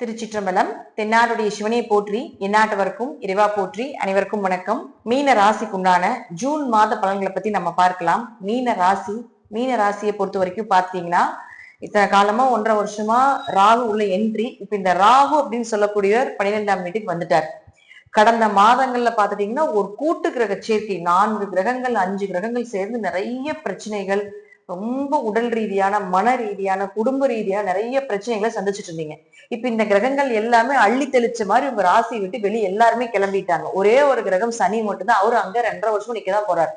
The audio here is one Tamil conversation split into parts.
திருச்சிற்றம்பலம் தென்னாடுடைய சிவனை போற்றி எந்நாட்டவருக்கும் இறைவா போற்றி அனைவருக்கும் வணக்கம். மீன ராசிக்குண்டான ஜூன் மாத பலன்களை பத்தி நம்ம பார்க்கலாம். மீன ராசி மீன ராசியை பொறுத்த வரைக்கும் பார்த்தீங்கன்னா இத்தனை காலமா ஒன்றரை வருஷமா ராகு உள்ள என்ட்ரி இப்ப இந்த ராகு அப்படின்னு சொல்லக்கூடியவர் பன்னிரெண்டாம் வீட்டுக்கு வந்துட்டார். கடந்த மாதங்கள்ல பாத்துட்டீங்கன்னா ஒரு கூட்டு கிரக சேர்க்கை நான்கு கிரகங்கள் அஞ்சு கிரகங்கள் சேர்ந்து நிறைய பிரச்சனைகள் ரொம்ப உடல் ரீதியான மன ரீதியான குடும்ப ரீதியான நிறைய பிரச்சனைகளை சந்திச்சுட்டு இருந்தீங்க. இப்ப இந்த கிரகங்கள் எல்லாமே அள்ளி தெளிச்ச மாதிரி உங்க ராசியை விட்டு வெளியே எல்லாருமே கிளம்பிட்டாங்க. ஒரே ஒரு கிரகம் சனி மட்டும்தான். அவரு அங்க ரெண்டரை வருஷம் நிக்கதான் போறாரு.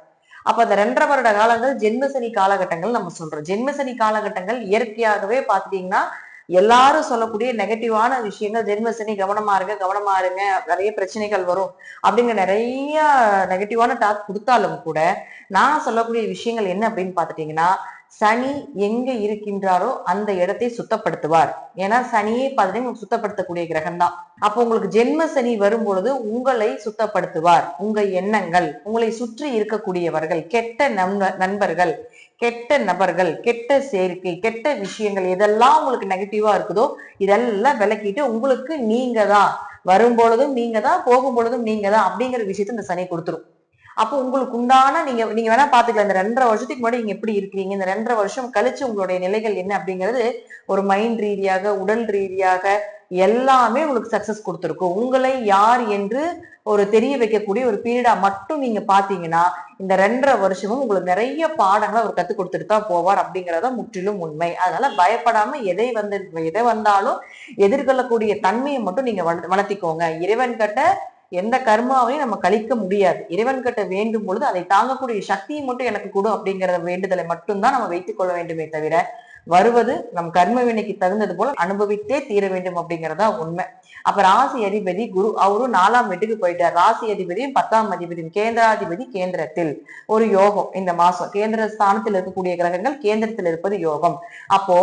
அப்ப அந்த ரெண்டரை வருட காலங்கள் ஜென்மசனி காலகட்டங்கள் நம்ம சொல்றோம். ஜென்மசனி காலகட்டங்கள் இயற்கையாகவே பாத்துட்டீங்கன்னா எல்லாரும் சொல்லக்கூடிய நெகட்டிவான விஷயங்கள் ஜென்மசனி கவனமா இருங்க கவனமா இருங்க நிறைய பிரச்சனைகள் வரும் அப்படிங்கிற நிறைய நெகட்டிவான டாக் கொடுத்தாலும் கூட நான் சொல்லக்கூடிய விஷயங்கள் என்ன அப்படின்னு பாத்துட்டீங்கன்னா சனி எங்க இருக்கின்றாரோ அந்த இடத்தை சுத்தப்படுத்துவார். ஏன்னா சனியே பார்த்தீங்கன்னா சுத்தப்படுத்தக்கூடிய கிரகம் தான் அப்போ உங்களுக்கு ஜென்ம சனி வரும் பொழுது உங்களை சுத்தப்படுத்துவார். உங்க எண்ணங்கள் உங்களை சுற்றி இருக்கக்கூடியவர்கள் கெட்ட நண்பர்கள் கெட்ட நபர்கள் கெட்ட சேர்க்கை கெட்ட விஷயங்கள் எதெல்லாம் உங்களுக்கு நெகட்டிவா இருக்குதோ இதெல்லாம் விளக்கிட்டு உங்களுக்கு நீங்க தான் வரும் பொழுதும் நீங்க தான் போகும் பொழுதும் நீங்க தான் அப்படிங்கிற விஷயத்த இந்த சனி கொடுத்துரும். அப்போ உங்களுக்கு உண்டான நீங்க நீங்க வேணா பாத்துக்கலாம் இந்த ரெண்டரை வருஷத்துக்கு முன்னாடி நீங்க எப்படி இருக்கிறீங்க இந்த ரெண்டரை வருஷம் கழிச்சு உங்களுடைய நிலைகள் என்ன அப்படிங்கிறது ஒரு மைண்ட் ரீதியாக உடல் ரீதியாக எல்லாமே உங்களுக்கு சக்சஸ் கொடுத்துருக்கும். உங்களை யார் என்று ஒரு தெரிய வைக்கக்கூடிய ஒரு பீரியடா மட்டும் நீங்க பாத்தீங்கன்னா இந்த ரெண்டரை வருஷமும் உங்களுக்கு நிறைய பாடங்களை அவர் கத்துக் கொடுத்துட்டு தான் போவார் அப்படிங்கறத முற்றிலும் உண்மை. அதனால பயப்படாம எதை வந்து எதை வந்தாலும் எதிர்கொள்ளக்கூடிய தன்மையை மட்டும் நீங்க வள- வளர்த்திக்கோங்க. இறைவன் கிட்ட எந்த கர்மாவையும் நம்ம கழிக்க முடியாது. இறைவன் கிட்ட வேண்டும் பொழுது அதை தாங்கக்கூடிய சக்தியை மட்டும் எனக்கு கொடு அப்படிங்கிற வேண்டுதலை மட்டும்தான் நம்ம வைத்துக் கொள்ள வேண்டுமே தவிர வருவது நம் கர்ம வினைக்கு தகுந்தது போல அனுபவித்தே தீர வேண்டும் அப்படிங்கறதா உண்மை. அப்ப ராசி அதிபதி குரு அவரும் நாலாம் வீட்டுக்கு போயிட்டார். ராசி அதிபதியும் பத்தாம் அதிபதியும் கேந்திராதிபதி கேந்திரத்தில். ஒரு யோகம் இந்த மாசம். கேந்திர ஸ்தானத்தில் இருக்கக்கூடிய கிரகங்கள் கேந்திரத்தில் இருப்பது யோகம். அப்போ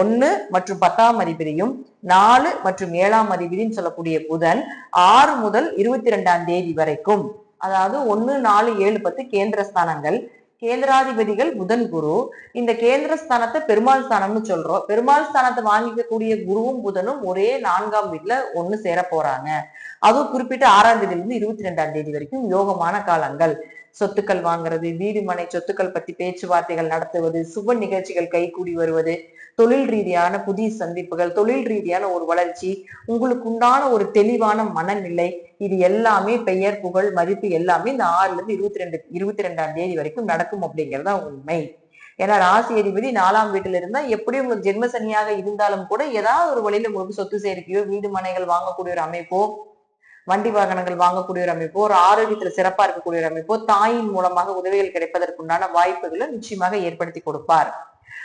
ஒன்னு மற்றும் பத்தாம் அதிபதியும் நாலு மற்றும் ஏழாம் அதிபதினு சொல்லக்கூடிய புதன் ஆறு முதல் இருபத்தி ரெண்டாம் தேதி வரைக்கும். அதாவது ஒன்னு நாலு ஏழு பத்து கேந்திர ஸ்தானங்கள் கேந்திராதிபதிகள் புதன் குரு. இந்த கேந்திர ஸ்தானத்தை பெருமாள் ஸ்தானம்னு சொல்றோம். பெருமாள் ஸ்தானத்தை வாங்கிக்கக்கூடிய குருவும் புதனும் ஒரே நான்காம் வீட்டுல ஒண்ணு சேர போறாங்க அதுவும் குறிப்பிட்ட ஆறாம் தேதியிலிருந்து இருபத்தி ரெண்டாம் தேதி வரைக்கும் யோகமான காலங்கள். சொத்துக்கள் வாங்குறது வீடு மனை சொத்துக்கள் பத்தி பேச்சுவார்த்தைகள் நடத்துவது சுப நிகழ்ச்சிகள் கைகூடி வருவது தொழில் ரீதியான புதிய சந்திப்புகள் தொழில் ரீதியான ஒரு வளர்ச்சி உங்களுக்கு உண்டான ஒரு தெளிவான மனநிலை இது எல்லாமே பெயர் புகழ் மதிப்பு எல்லாமே இந்த ஆறுல இருந்து இருபத்தி ரெண்டு இருபத்தி ரெண்டாம் தேதி வரைக்கும் நடக்கும் அப்படிங்கிறதா உண்மை. ஏன்னா ராசி அதிபதி நாலாம் வீட்டுல இருந்தா எப்படியும் உங்களுக்கு ஜென்ம சனியாக இருந்தாலும் கூட ஏதாவது ஒரு வழியில உங்களுக்கு சொத்து சேர்க்கையோ வீடு மனைகள் வாங்கக்கூடிய ஒரு அமைப்போ வண்டி வாகனங்கள் வாங்கக்கூடிய ஒரு அமைப்போ ஒரு ஆரோக்கியத்துல சிறப்பா இருக்கக்கூடிய ஒரு அமைப்போ தாயின் மூலமாக உதவிகள் கிடைப்பதற்குண்டான வாய்ப்புகளை நிச்சயமாக ஏற்படுத்தி கொடுப்பார்.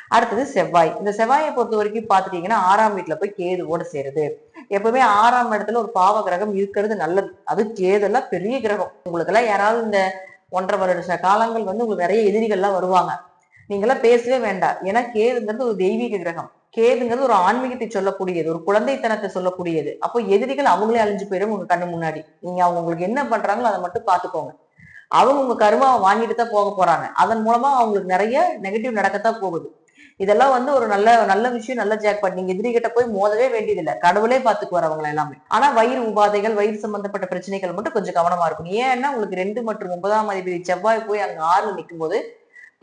அடுத்தது செவ்வாய். இந்த செவ்வாயை பொறுத்த வரைக்கும் பாத்துட்டீங்கன்னா ஆறாம் வீட்டுல போய் கேதுவோட சேருது. எப்பவுமே ஆறாம் இடத்துல ஒரு பாவ கிரகம் இருக்கிறது நல்லது. அது கேதெல்லாம் பெரிய கிரகம். உங்களுக்கு எல்லாம் யாராவது இந்த ஒன்றரை வருஷ காலங்கள் வந்து உங்களுக்கு நிறைய எதிரிகள்லாம் வருவாங்க. நீங்களாம் பேசவே வேண்டாம். ஏன்னா கேதுங்கிறது ஒரு தெய்வீக கிரகம். கேதுங்கிறது ஒரு ஆன்மீகத்தை சொல்லக்கூடியது ஒரு குழந்தைத்தனத்தை சொல்லக்கூடியது. அப்போ எதிரிகள் அவங்களே அழிஞ்சு போயிடும் உங்க கண்ணு முன்னாடி. நீங்க அவங்க உங்களுக்கு என்ன பண்றாங்களோ அதை மட்டும் பாத்துக்கோங்க அவங்க உங்க கருமாவை வாங்கிட்டு தான் போக போறாங்க. அதன் மூலமா அவங்களுக்கு நிறைய நெகட்டிவ் நடக்கத்தான் போகுது. இதெல்லாம் வந்து ஒரு நல்ல நல்ல விஷயம் நல்ல ஜாக்பாட் நீங்க எதிரிகிட்ட போய் மோதவே வேண்டியதில்லை. கடவுளே பாத்துக்குவார் அவங்களை எல்லாமே. ஆனா வயிறு உபாதைகள் வயிறு சம்பந்தப்பட்ட பிரச்சனைகள் மட்டும் கொஞ்சம் கவனமா இருக்கும் ஏன்னா உங்களுக்கு ரெண்டு மற்றும் ஒன்பதாம் அதிபதி செவ்வாய் போய் அங்க ஆறு நிற்கும் போது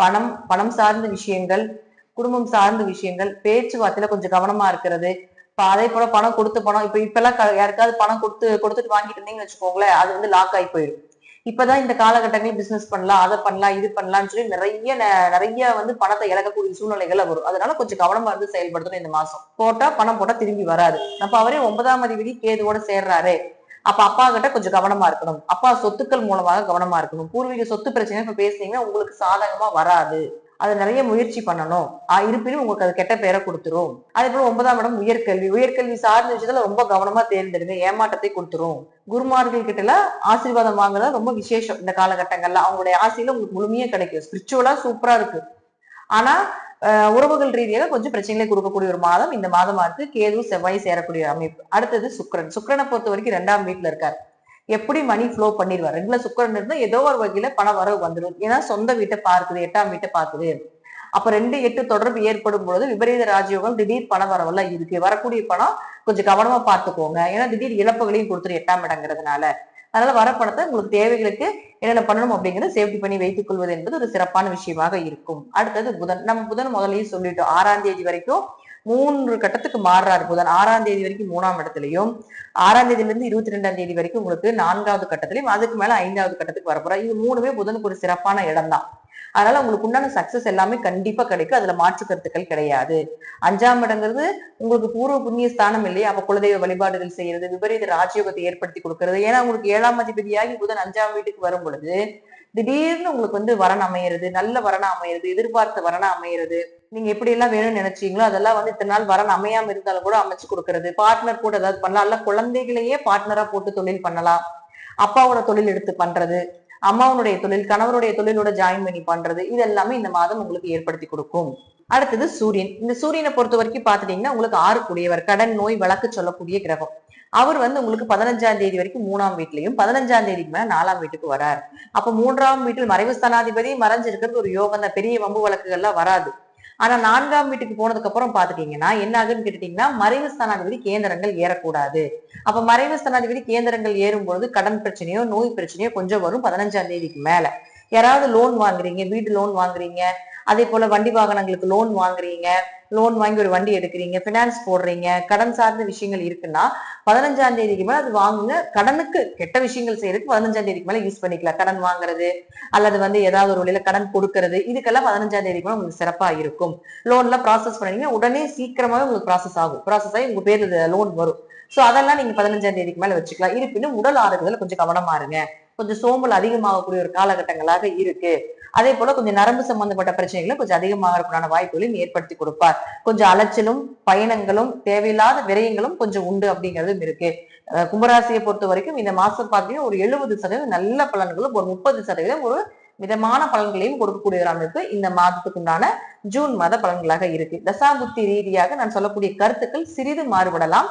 பணம் பணம் சார்ந்த விஷயங்கள் குடும்பம் சார்ந்த விஷயங்கள் பேச்சுவார்த்தையில கொஞ்சம் கவனமா இருக்கிறது. இப்ப அதே போல பணம் கொடுத்து பணம் இப்ப இப்ப எல்லாம் க- யாருக்காவது பணம் கொடுத்து கொடுத்துட்டு வாங்கிட்டு இருந்தீங்கன்னு வச்சுக்கோங்களேன் அது வந்து லாக் ஆகி போயிடும். இப்பதான் இந்த காலகட்டங்களில் பிசினஸ் பண்ணலாம் அதை பண்ணலாம் இது பண்ணலாம்னு சொல்லி நிறைய ந- நிறைய வந்து பணத்தை இழக்கக்கூடிய சூழ்நிலைகள் வரும். அதனால கொஞ்சம் கவனமா இருந்து செயல்படுத்தணும் இந்த மாசம். போட்டா பணம் போட்டா திரும்பி வராது. அப்ப அவரே ஒன்பதாம் அதிபதி கேதுவோட சேர்றாரு. அப்ப அப்பா கிட்ட கொஞ்சம் கவனமா இருக்கணும். அப்பா சொத்துக்கள் மூலமாக கவனமா இருக்கணும். பூர்வீக சொத்து பிரச்சனை இப்ப பேசுனீங்கன்னா உங்களுக்கு சாதகமா வராது. அதை நிறைய முயற்சி பண்ணணும். இருப்பினும் உங்களுக்கு அது கெட்ட பேரை கொடுத்துரும். அதே போல ஒன்பதாம் இடம் உயர்கல்வி. உயர்கல்வி சார்ந்த விஷயத்துல ரொம்ப கவனமா தேர்ந்தெடுங்க. ஏமாற்றத்தை கொடுத்துரும். குருமார்கள் கிட்ட ஆசீர்வாதம் வாங்குறது ரொம்ப விசேஷம் இந்த காலகட்டங்கள்ல. அவங்களுடைய ஆசையில உங்களுக்கு முழுமையா கிடைக்கும். ஸ்பிரிச்சுவலா சூப்பரா இருக்கு. ஆனா உறவுகள் ரீதியாக கொஞ்சம் பிரச்சனைகளை கொடுக்கக்கூடிய ஒரு மாதம் இந்த மாதமா இருக்கு. கேது செவ்வாய் சேரக்கூடிய அமைப்பு. அடுத்தது சுக்கரன். சுக்கரனை பொறுத்த வரைக்கும் ரெண்டாம் வீட்டுல இருக்காரு. எப்படி மணி ஃப்ளோ பண்ணிடுவார் ரெகுலர் சுக்கரன் இருந்தா ஏதோ ஒரு வகையில பண வரவு வந்துடும். ஏன்னா சொந்த வீட்டை பார்க்குது எட்டாம் வீட்டை பார்க்குது. அப்ப ரெண்டு எட்டு தொடர்பு ஏற்படும் பொழுது விபரீத ராஜயோகம் திடீர் பண வரவெல்லாம் இருக்கு. வரக்கூடிய பணம் கொஞ்சம் கவனமா பார்த்துக்கோங்க. ஏன்னா திடீர் இழப்புகளையும் கொடுத்துரு எட்டாம் இடங்கிறதுனால. அதனால வர பணத்தை உங்களுக்கு தேவைகளுக்கு என்னென்ன பண்ணணும் அப்படிங்கறத சேஃப்டி பண்ணி வைத்துக் கொள்வது என்பது ஒரு சிறப்பான விஷயமாக இருக்கும். அடுத்தது புதன். நம்ம புதன் முதலையும் சொல்லிட்டோம். ஆறாம் தேதி வரைக்கும் மூன்று கட்டத்துக்கு மாறுறாரு புதன். ஆறாம் தேதி வரைக்கும் மூணாம் இடத்துலயும் ஆறாம் தேதியில இருந்து இருபத்தி ரெண்டாம் தேதி வரைக்கும் உங்களுக்கு நான்காவது கட்டத்திலையும் அதுக்கு மேல ஐந்தாவது கட்டத்துக்கு வரப்போறா இது மூணுமே புதனுக்கு ஒரு சிறப்பான இடம் தான் அதனால உங்களுக்கு உண்டான சக்சஸ் எல்லாமே கண்டிப்பா கிடைக்கும். அதுல மாற்று கருத்துக்கள் கிடையாது. அஞ்சாம் இடங்கிறது உங்களுக்கு பூர்வ புண்ணிய ஸ்தானம் இல்லையா? அப்ப குலதெய்வ வழிபாடுகள் செய்யறது விபரீத ராஜயோகத்தை ஏற்படுத்தி கொடுக்கறது. ஏன்னா உங்களுக்கு ஏழாம் அதிபதியாகி புதன் அஞ்சாம் வீட்டுக்கு வரும் பொழுது திடீர்னு உங்களுக்கு வந்து வரணம் அமையிறது நல்ல வரணம் அமையிறது எதிர்பார்த்த வரணம் அமையிறது நீங்க எப்படி எல்லாம் வேணும்னு நினைச்சீங்களோ அதெல்லாம் வந்து இத்தனை நாள் வரன் அமையாம இருந்தாலும் கூட அமைச்சு கொடுக்கறது. பார்ட்னர் கூட ஏதாவது பண்ணலாம். இல்ல குழந்தைகளையே பார்ட்னரா போட்டு தொழில் பண்ணலாம். அப்பாவோட தொழில் எடுத்து பண்றது அம்மாவனுடைய தொழில் கணவருடைய தொழிலோட ஜாயின் பண்ணி பண்றது இது எல்லாமே இந்த மாதம் உங்களுக்கு ஏற்படுத்தி கொடுக்கும். அடுத்தது சூரியன். இந்த சூரியனை பொறுத்த வரைக்கும் பாத்துட்டீங்கன்னா உங்களுக்கு ஆறு கூடியவர் கடன் நோய் வழக்கு சொல்லக்கூடிய கிரகம். அவர் வந்து உங்களுக்கு பதினஞ்சாம் தேதி வரைக்கும் மூணாம் வீட்லயும் பதினஞ்சாம் தேதிக்கு மேல நாலாம் வீட்டுக்கு வரார். அப்ப மூன்றாம் வீட்டில் மறைவு ஸ்தானாதிபதி மறைஞ்சிருக்கிறது ஒரு யோகம் தான். பெரிய வம்பு வழக்குகள்லாம் வராது. ஆனா நான்காம் வீட்டுக்கு போனதுக்கு அப்புறம் பாத்துட்டீங்கன்னா என்ன ஆகுன்னு கேட்டுட்டீங்கன்னா மறைவு ஸ்தானாதிபதி கேந்திரங்கள் ஏறக்கூடாது. அப்ப மறைவு ஸ்தானாதிபதி கேந்திரங்கள் ஏறும்பொழுது கடன் பிரச்சனையோ நோய் பிரச்சனையோ கொஞ்சம் வரும் பதினஞ்சாம் தேதிக்கு மேல. யாராவது லோன் வாங்குறீங்க வீட்டு லோன் வாங்குறீங்க அதே போல வண்டி வாகனங்களுக்கு லோன் வாங்குறீங்க. லோன் வாங்கி ஒரு வண்டி எடுக்கிறீங்க. ஃபினான்ஸ் போடுறீங்க. கடன் சார்ந்த விஷயங்கள் இருக்குன்னா பதினஞ்சாம் தேதிக்கு மேல அது வாங்குங்க. கடனுக்கு கெட்ட விஷயங்கள் செய்யறதுக்கு பதினஞ்சாம் தேதிக்கு மேல யூஸ் பண்ணிக்கலாம். கடன் வாங்குறது அல்லது வந்து ஏதாவது ஒரு வழியில கடன் கொடுக்கறது இதுக்கெல்லாம் பதினஞ்சாம் தேதிக்கு மேல உங்களுக்கு சிறப்பா இருக்கும். லோன்ல ப்ராசஸ் பண்ணீங்க உடனே சீக்கிரமாவே உங்களுக்கு ப்ராசஸ் ஆகும். ப்ராசஸ் ஆகி உங்க பேர்ல லோன் வரும். சோ அதெல்லாம் நீங்க பதினஞ்சாம் தேதிக்கு மேல வச்சுக்கலாம். இருப்பினும் உடல் ஆரோக்கியத்துல கொஞ்சம் கவனமா இருங்க. கொஞ்சம் சோம்பல் அதிகமாகக்கூடிய ஒரு காலகட்டங்களாக இருக்கு. அதே போல கொஞ்சம் நரம்பு சம்பந்தப்பட்ட பிரச்சனைகளும் கொஞ்சம் அதிகமாகறதுக்கான வாய்ப்புகளையும் ஏற்படுத்தி கொடுப்பார். கொஞ்சம் அலைச்சலும் பயணங்களும் தேவையில்லாத விரயங்களும் கொஞ்சம் உண்டு அப்படிங்கிறதும் இருக்கு. கும்பராசியை பொறுத்த வரைக்கும் இந்த மாசம் பார்த்தீங்கன்னா ஒரு எழுபது சதவீதம் நல்ல பலன்களும் ஒரு முப்பது சதவீதம் ஒரு மிதமான பலன்களையும் கொடுக்கக்கூடிய ஒரு அமைப்பு இந்த மாதத்துக்கு உண்டான ஜூன் மாத பலன்களாக இருக்கு. தசாபுத்தி ரீதியாக நான் சொல்லக்கூடிய கருத்துக்கள் சிறிது மாறுபடலாம்.